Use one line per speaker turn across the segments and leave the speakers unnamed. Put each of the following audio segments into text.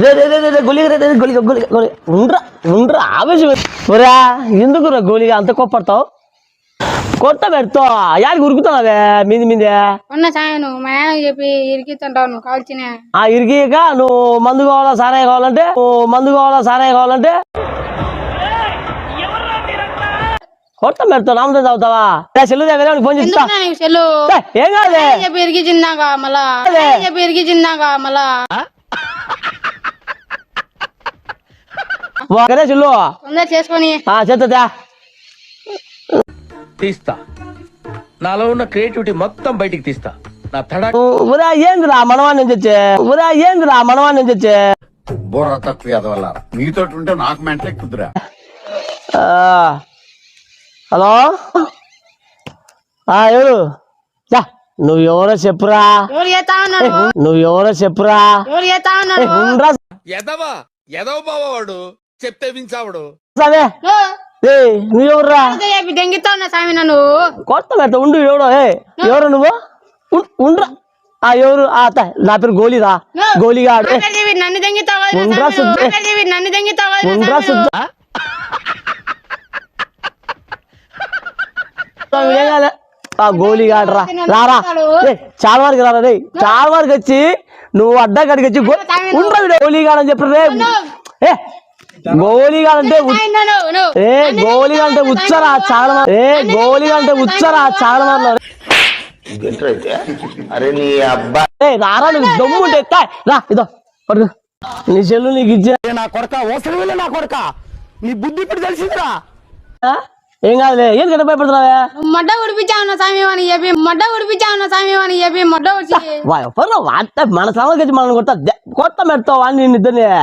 రే రే రే రే, రే గోలిగా రే రే, రే, గోలిగా గోలిగా గోలిగా ఉండ్రా ఉండ్రా ఆవేశం ఒరా ఎందుకురా గోలిగా అంత కోప్పడతావు? కొత్త పెడతావు. యాడికి ఉరుకుతున్నావే మీది మీదే?
ఉన్న సాయను మా చెప్పి ఇరికిస్తుంటావు నువ్వు కాల్చిన
ఆ ఇరికిక నువ్వు మందు కావాలా సారాయి కావాలంటే? నువ్వు మందు కావాలా సారాయి కావాలంటే? కొత్త పెడతావు నామతో చదువుతావా రే, సెల్లు దగ్గర ఫోన్ చేస్తా.
ఎందుకు సెల్లు?
ఏం
ఆయన చెప్పి ఇరికిచిందాక మళ్ళా. చెప్పి ఇరికిచిందాక మళ్ళా.
ఒకరే చెల్లు
తొందర చేసుకొని.
చేస్తా
తీస్తా. నాలో ఉన్న క్రియేటివిటీ మొత్తం బయటికి తీస్తా. నా తడా
ఉరా ఏందిరా మనవాడి నుంచి వచ్చే? ఉరా ఏందిరా మనవాడి నుంచి వచ్చే?
బుర్ర తక్కువ మీతో ఉంటే నాకు మెంటలే కుదురా.
ఆ, హలో? ఆ ఎవరు? నువ్వు ఎవరో చెప్పురా? నువ్వు ఎవరో చెప్పురా?
ఎదవా? ఎదవ బావవాడు. చెప్తే వించావుడు.
సామి నన్ను
కొత్త పెద్ద ఉండు ఎవడో ఎవరు నువ్వు? ఉండ్రా. ఆ ఎవరు? నా పేరు గోలీరా.
గోలిగాడు. నన్ను దెంగితావా నన్ను
ఆ రారా. చాలా వరకు రారా రే చాలా వరకు వచ్చి నువ్వు అడ్డా కడిగి వచ్చి ఉండరా గోలీ రే గోలిగాడు అంటే. ఏ గోలిగా అంటే ఉచ్చరా చాలా మంది- ఏ గోలిగా అంటే ఉచ్చరా చాలా మంది
అరే నీ అబ్బా.
ఏ రారా నీకు దమ్ము ఉంటే రా ఇదో పడుకో నీ చెల్లు నీకు ఇచ్చే
నా కొడక? అవసరం వెళ్ళే నా కొడక? నీ బుద్ధి ఇప్పుడు తెలిసిందిరా?
ఏం కాదులే ఏం గడ్డ భయపడుతున్నావే?
మడ్డ ఉడిపించావు అని చెప్పి మడ్డ ఉడిపించావు అని చెప్పి మడ్డ
వాట మన సమస్య మనం కొత్త కొత్త నిన్ను ఇద్దరిని. ఆ,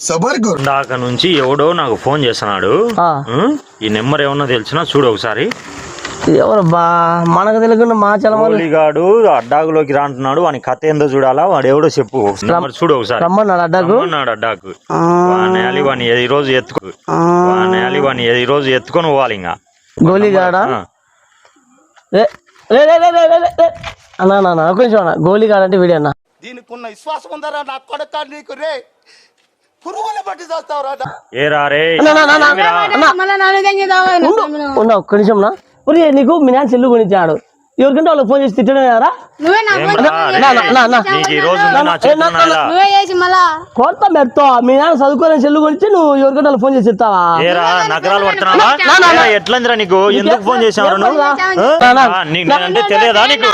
సబర్గర్?
దాకా నుంచి ఎవడో నాకు ఫోన్ చేస్తున్నాడు. ఈ నెంబర్ ఏమన్నా తెలిసినా చూడు ఒకసారి.
ఇది మనకు తెలియకుండా మా చలమాలు.
గోలీగాడు అడ్డాగులోకి రా అంటున్నాడు. వాని కథ ఏందో చూడాలా? వాడు ఎవడో చెప్పు. నెంబర్ చూడు ఒకసారి.
రమ్మన్నాడు అడ్డకు?
అన్నాడు అడ్డాకు. వాని అలి వాని రోజు ఎత్తుకు వాని అలి వాని ఈ రోజు ఎత్తుకొని పోవాలి ఇంకా.
గోలీగాడ?
ఆ.
రే అన్నా అన్నా, అన్నా అంటే వీడే
దీనికి ఉన్న విశ్వాసం ఉందరా నా కొడక నీకు రే? పురుగుల
ఒక్క నిమిషం నీకు మీ చెల్లు కొనిచ్చాడు. ఎవరికంటే వాళ్ళకి ఫోన్ చేసి
తిట్టడారా
కొత్త మెత్త. మీ నాన్న చదువుకోలేని చెల్లు కొనిచ్చి నువ్వు ఎవరికంటే వాళ్ళకి ఫోన్ చేసి
తిట్టావా నగరాలు పడుతున్నావా? ఎట్లందిరా నీకు? ఎందుకు ఫోన్ చేసావు? తెలియదా నీకు?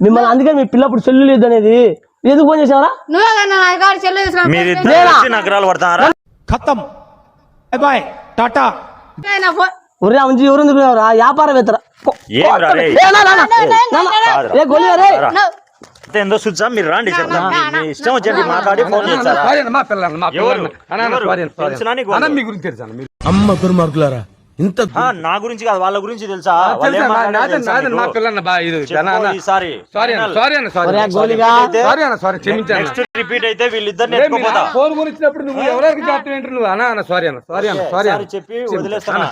మిమ్మల్ని అందుకే మీ పిల్లప్పుడు చెల్లు లేదు అనేది ఎందుకు ఫోన్ చేసావరా
మీరు నగరాలు
టాటా
ఎవరు ఎందుకు వ్యాపారవేత్తరా
ఏ
గోలిగా రే
ఏందో చూద్దాం మీరు రాండి ఇష్టం మాట్లాడి ఫోన్ చేస్తారా
అమ్మ ఇంత
నా గురించి కాదు వాళ్ళ గురించి తెలుసా రిపీట్ అయితే
వీళ్ళిద్దరు అన్న సారీ
చెప్పి వదిలేస్తాను